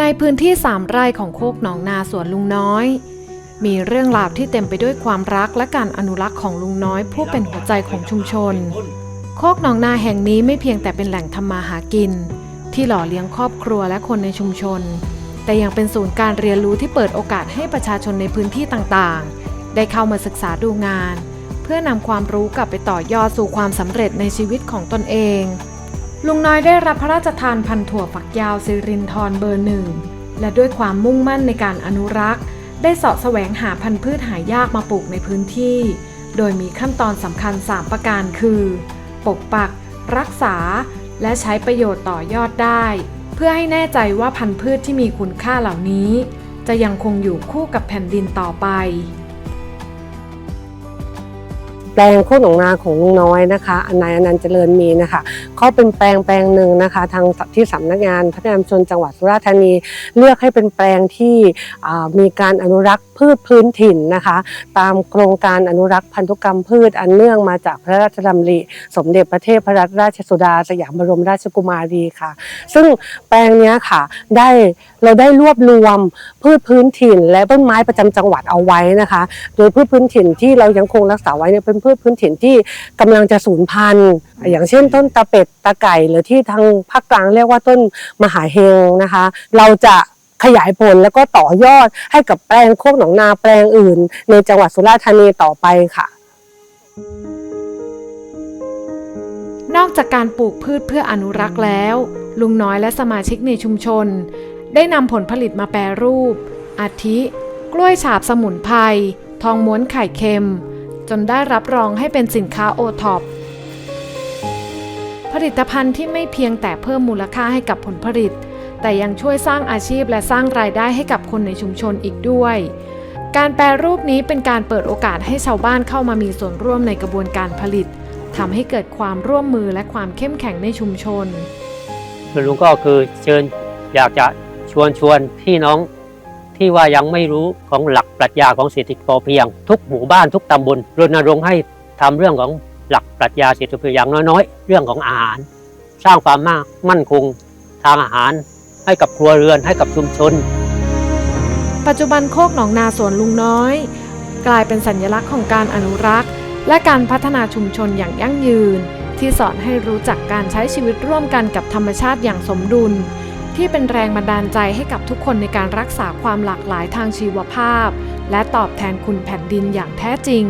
ในพื้นที่สามไร่ของโคกหนองนาสวนลุงน้อย มีเรื่องราวที่เต็มไปด้วยความรักและการอนุรักษ์ของลุงน้อย ผู้เป็นหัวใจของชุมชน โคกหนองนาแห่งนี้ไม่เพียงแต่เป็นแหล่งทำมาหากิน ที่หล่อเลี้ยงครอบครัวและคนในชุมชน แต่ยังเป็นศูนย์การเรียนรู้ที่เปิดโอกาสให้ประชาชนในพื้นที่ต่างๆ ได้เข้ามาศึกษาดูงาน เพื่อนำความรู้กลับไปต่อยอดสู่ความสำเร็จในชีวิตของตนเอง ลุงน้อยได้รับพระราชทานพันถั่วฝักยาวซิรินทรเบอร์หนึ่ง และด้วยความมุ่งมั่นในการอนุรักษ์ ได้เสาะแสวงหาพันธุ์พืชหายากมาปลูกในพื้นที่ โดยมีขั้นตอนสำคัญ 3 ประการคือ ปกปัก รักษา และใช้ประโยชน์ต่อยอดได้ เพื่อให้แน่ใจว่าพันธุ์พืชที่มีคุณค่าเหล่านี้ จะยังคงอยู่คู่กับแผ่นดินต่อไป แปลงโคกหนองนาของลุงน้อยนะคะอันนายอนันต์เจริญมีนะคะเขาเป็นแปลงแปลงหนึ่งนะคะ ทางที่สำนักงานพัฒนาชุมชนจังหวัดสุราษฎร์ธานี เลือกให้เป็นแปลงที่มีการอนุรักษ์พืชพื้นถิ่นนะคะ ตามโครงการอนุรักษ์พันธุกรรมพืชอันเนื่องมาจากพระราชดำริ สมเด็จพระเทพรัตนราชสุดา สยามบรมราชกุมารีค่ะ ซึ่งแปลงนี้ค่ะได้เราได้รวบรวมพืชพื้นถิ่น และต้นไม้ประจำจังหวัดเอาไว้นะคะ โดยพืชพื้นถิ่นที่เรายังคงรักษาไว้เนี่ยเป็นพืชพื้นถิ่นที่กำลังจะสูญพันธุ์ อย่างเช่นต้นตะเป็ดตะไก่หรือที่ทางภาคกลางเรียกว่าต้นมหาเฮงนะคะ เราจะขยายผลแล้วก็ต่อยอดให้กับแปลงโคกหนองนาแปลงอื่น ในจังหวัดสุราษฎร์ธานีต่อไปค่ะ นอกจากการปลูกพืชเพื่ออนุรักษ์แล้ว ลุงน้อยและสมาชิกในชุมชน ได้นำผลผลิตมาแปรรูป อาทิ กล้วยฉาบสมุนไพรทองม้วนไข่เค็ม จนได้รับรองให้เป็นสินค้าโอท็อปผลิตภัณฑ์ที่ไม่เพียงแต่เพิ่มมูลค่าให้กับผลผลิต แต่ยังช่วยสร้างอาชีพและสร้างรายได้ให้กับคนในชุมชนอีกด้วย การแปรรูปนี้เป็นการเปิดโอกาสให้ชาวบ้านเข้ามามีส่วนร่วมในกระบวนการผลิตทำให้เกิดความร่วมมือและความเข้มแข็งในชุมชนคุณลุงก็คือเชิญอยากจะชวนชวนพี่น้อง ที่ว่ายังไม่รู้ของหลักปรัชญาของเศรษฐกิจพอเพียง ทุกหมู่บ้านทุกตำบลรณรงค์ให้ทำเรื่องของหลักปรัชญาเศรษฐกิจพอเพียงอย่างน้อยๆ เรื่องของอาหาร สร้างความมากมั่นคงทางอาหาร ให้กับครัวเรือนให้กับชุมชน ปัจจุบันโคกหนองนาสวนลุงน้อย กลายเป็นสัญลักษณ์ของการอนุรักษ์ และการพัฒนาชุมชนอย่างยั่งยืน ที่สอนให้รู้จักการใช้ชีวิตร่วมกันกับธรรมชาติอย่างสมดุล ที่เป็นแรงบันดาลใจให้กับทุกคนในการรักษาความหลากหลายทางชีวภาพ และตอบแทนคุณแผ่นดินอย่างแท้จริง